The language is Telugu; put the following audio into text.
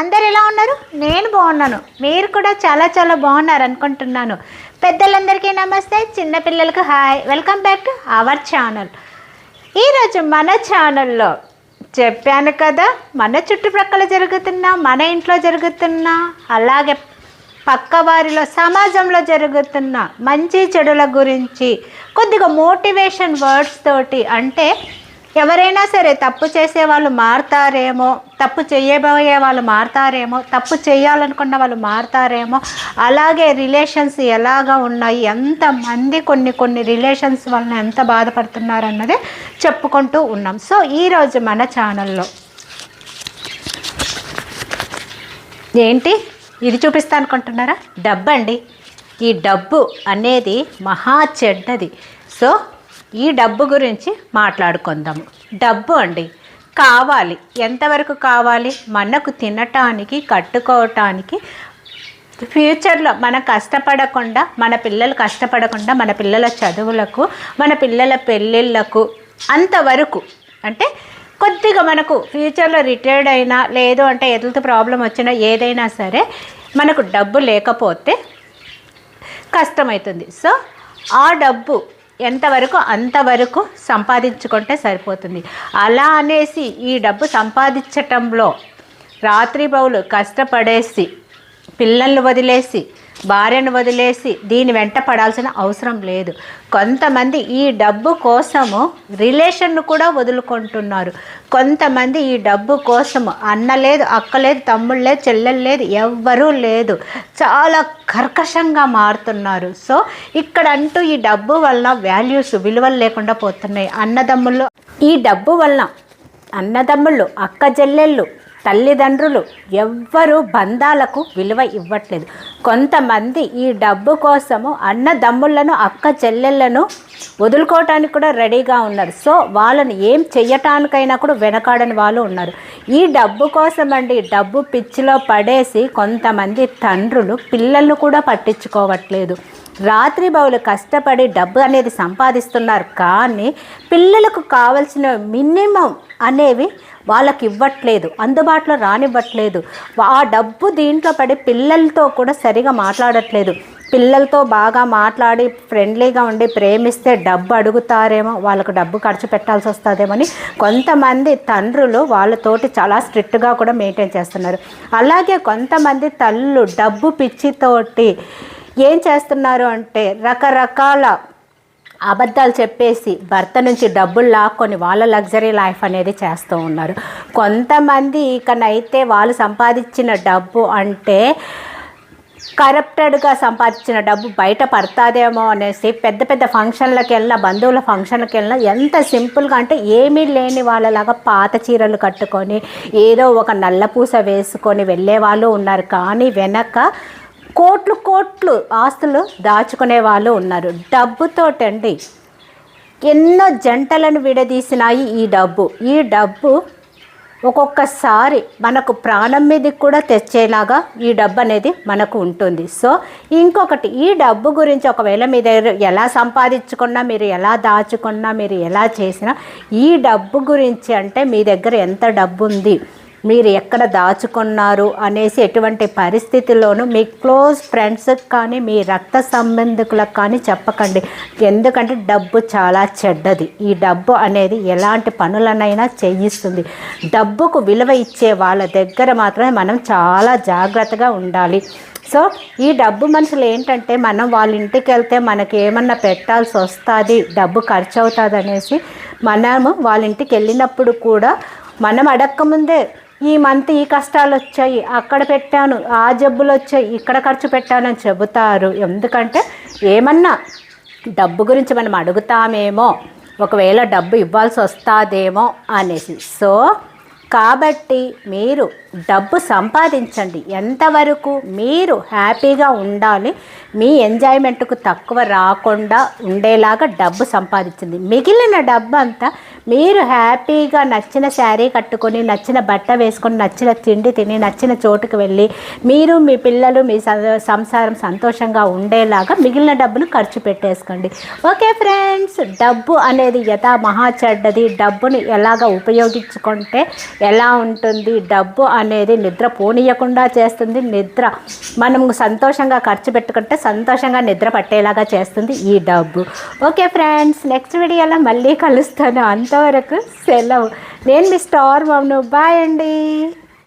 అందరు ఎలా ఉన్నారు? నేను బాగున్నాను. మీరు కూడా చాలా చాలా బాగున్నారు అనుకుంటున్నాను. పెద్దలందరికీ నమస్తే. చిన్నపిల్లలకు hi. Welcome back to our channel ఈరోజు మన ఛానల్లో చెప్పాను కదా మన చుట్టుప్రక్కల జరుగుతున్న మన ఇంట్లో జరుగుతున్న అలాగే పక్క వారిలో సమాజంలో జరుగుతున్న మంచి చెడుల గురించి కొద్దిగా మోటివేషన్ వర్డ్స్ తోటి అంటే ఎవరైనా సరే తప్పు చేసే వాళ్ళు మారుతారేమో తప్పు చేయబోయే వాళ్ళు మారుతారేమో తప్పు చేయాలనుకున్న వాళ్ళు మారుతారేమో అలాగే రిలేషన్స్ ఎలాగా ఉన్నాయి ఎంతమంది కొన్ని కొన్ని రిలేషన్స్ వలన ఎంత బాధపడుతున్నారు అన్నది చెప్పుకుంటూ ఉన్నాం. సో ఈరోజు మన ఛానల్లో ఏంటి? ఇది చూపిస్తా అనుకుంటున్నారా? డబ్బు అండి ఈ డబ్బు అనేది మహా చెడ్డది. సో ఈ డబ్బు గురించి మాట్లాడుకుందాము. డబ్బు అండి. కావాలి. ఎంతవరకు కావాలి? మనకు తినటానికి కట్టుకోవటానికి ఫ్యూచర్లో మనం కష్టపడకుండా మన పిల్లలు కష్టపడకుండా మన పిల్లల చదువులకు మన పిల్లల పెళ్ళిళ్ళకు అంతవరకు అంటే కొద్దిగా మనకు ఫ్యూచర్లో రిటైర్డ్ అయినా లేదు అంటే ఎదుగుతూ ప్రాబ్లం వచ్చినా ఏదైనా సరే మనకు డబ్బు లేకపోతే కష్టమవుతుంది సో ఆ డబ్బు ఎంతవరకు అంతవరకు సంపాదించుకుంటే సరిపోతుంది. అలా అనేసి ఈ డబ్బు సంపాదించటంలో రాత్రి బౌలు కష్టపడేసి పిల్లల్ని వదిలేసి భార్యను వదిలేసి దీని వెంట పడాల్సిన అవసరం లేదు. కొంతమంది ఈ డబ్బు కోసము రిలేషన్ను కూడా వదులుకుంటున్నారు. కొంతమంది ఈ డబ్బు కోసము అన్న లేదు అక్క లేదు తమ్ముడు లేదు చెల్లెలు లేదు ఎవ్వరూ లేదు. చాలా కర్కశంగా మారుతున్నారు. సో ఇక్కడ అంటూ ఈ డబ్బు వలన వాల్యూస్ విలువలు లేకుండా పోతున్నాయి. అన్నదమ్ముళ్ళు ఈ డబ్బు వలన అన్నదమ్ముళ్ళు అక్క చెల్లెళ్ళు తల్లిదండ్రులు ఎవ్వరూ బంధాలకు విలువ ఇవ్వట్లేదు. కొంతమంది ఈ డబ్బు కోసము అన్నదమ్ములను అక్క చెల్లెళ్ళను వదులుకోవటానికి కూడా రెడీగా ఉన్నారు. సో వాళ్ళని ఏం చెయ్యటానికైనా కూడా వెనకాడని వాళ్ళు ఉన్నారు. ఈ డబ్బు కోసం అండి డబ్బు పిచ్చిలో పడేసి కొంతమంది తండ్రులు పిల్లలను కూడా పట్టించుకోవట్లేదు. రాత్రి బౌలు కష్టపడి డబ్బు అనేది సంపాదిస్తున్నారు. కానీ పిల్లలకు కావలసిన మినిమం అనేవి వాళ్ళకి ఇవ్వట్లేదు. అందుబాటులో రానివ్వట్లేదు. ఆ డబ్బు దీంట్లో పడి పిల్లలతో కూడా సరిగా మాట్లాడట్లేదు. పిల్లలతో బాగా మాట్లాడి ఫ్రెండ్లీగా ఉండి ప్రేమిస్తే డబ్బు అడుగుతారేమో వాళ్ళకు డబ్బు ఖర్చు పెట్టాల్సి వస్తుందేమని కొంతమంది తండ్రులు వాళ్ళతోటి చాలా స్ట్రిక్ట్గా కూడా మెయింటైన్ చేస్తున్నారు. అలాగే కొంతమంది తల్లు డబ్బు పిచ్చితోటి ఏం చేస్తున్నారు అంటే రకరకాల అబద్ధాలు చెప్పేసి భర్త నుంచి డబ్బులు లాక్కొని వాళ్ళ లగ్జరీ లైఫ్ అనేది చేస్తూ ఉన్నారు. కొంతమంది ఇకనైతే వాళ్ళు సంపాదించిన డబ్బు అంటే కరప్టెడ్గా సంపాదించిన డబ్బు బయట పడతాదేమో అనేసి పెద్ద పెద్ద ఫంక్షన్లకు వెళ్ళిన బంధువుల ఫంక్షన్లకు వెళ్ళిన ఎంత సింపుల్గా అంటే ఏమీ లేని వాళ్ళలాగా పాత చీరలు కట్టుకొని ఏదో ఒక నల్లపూస వేసుకొని వెళ్ళే వాళ్ళు ఉన్నారు. కానీ వెనక కోట్లు కోట్లు ఆస్తులు దాచుకునే వాళ్ళు ఉన్నారు. డబ్బుతోటండి. ఎన్నో జంటలను విడదీసినాయి ఈ డబ్బు. ఈ డబ్బు ఒక్కొక్కసారి మనకు ప్రాణం మీదకి కూడా తెచ్చేలాగా ఈ డబ్బు అనేది మనకు ఉంటుంది. సో ఇంకొకటి ఈ డబ్బు గురించి ఒకవేళ మీ దగ్గర ఎలా సంపాదించుకున్నా మీరు ఎలా దాచుకున్నా మీరు ఎలా చేసినా ఈ డబ్బు గురించి అంటే మీ దగ్గర ఎంత డబ్బు ఉంది మీరు ఎక్కడ దాచుకున్నారు అనేసి ఎటువంటి పరిస్థితుల్లోనూ మీ క్లోజ్ ఫ్రెండ్స్కి కానీ మీ రక్త సంబంధికులకు కానీ చెప్పకండి. ఎందుకంటే డబ్బు చాలా చెడ్డది. ఈ డబ్బు అనేది ఎలాంటి పనులనైనా చేయిస్తుంది. డబ్బుకు విలువ ఇచ్చే వాళ్ళ దగ్గర మాత్రమే మనం చాలా జాగ్రత్తగా ఉండాలి. సో ఈ డబ్బు మనుషులు ఏంటంటే మనం వాళ్ళ ఇంటికి వెళ్తే మనకి ఏమన్నా పెట్టాల్సి వస్తుంది డబ్బు ఖర్చు అవుతుంది అనేసి మనము వాళ్ళ ఇంటికి వెళ్ళినప్పుడు కూడా మనం అడక్కముందే ఈ మంత్ ఈ కష్టాలు వచ్చాయి అక్కడ పెట్టాను ఆ జబ్బులు వచ్చాయి ఇక్కడ ఖర్చు పెట్టానని చెబుతారు. ఎందుకంటే ఏమన్నా డబ్బు గురించి మనం అడుగుతామేమో ఒకవేళ డబ్బు ఇవ్వాల్సి వస్తుందేమో అనేసి. సో కాబట్టి మీరు డబ్బు సంపాదించండి. ఎంతవరకు మీరు హ్యాపీగా ఉండాలి మీ ఎంజాయ్మెంట్కు తక్కువ రాకుండా ఉండేలాగా డబ్బు సంపాదించింది మిగిలిన డబ్బు అంతా మీరు హ్యాపీగా నచ్చిన శారీ కట్టుకొని నచ్చిన బట్ట వేసుకొని నచ్చిన తిండి తిని నచ్చిన చోటుకు వెళ్ళి మీరు మీ పిల్లలు మీ స- సంసారం సంతోషంగా ఉండేలాగా మిగిలిన డబ్బులు ఖర్చు పెట్టేసుకోండి. ఓకే ఫ్రెండ్స్ డబ్బు అనేది యథా మహా చెడ్డది. డబ్బుని ఎలాగ ఉపయోగించుకుంటే ఎలా ఉంటుంది? డబ్బు అనేది నిద్ర పోనీయకుండా చేస్తుంది. నిద్ర మనం సంతోషంగా ఖర్చు పెట్టుకుంటే సంతోషంగా నిద్ర పట్టేలాగా చేస్తుంది ఈ డబ్బు. ఓకే ఫ్రెండ్స్ నెక్స్ట్ వీడియోలో మళ్ళీ కలుస్తాను. అంతవరకు సెలవు. నేను మీ స్టార్ మమ్ను బాయ్ అండి.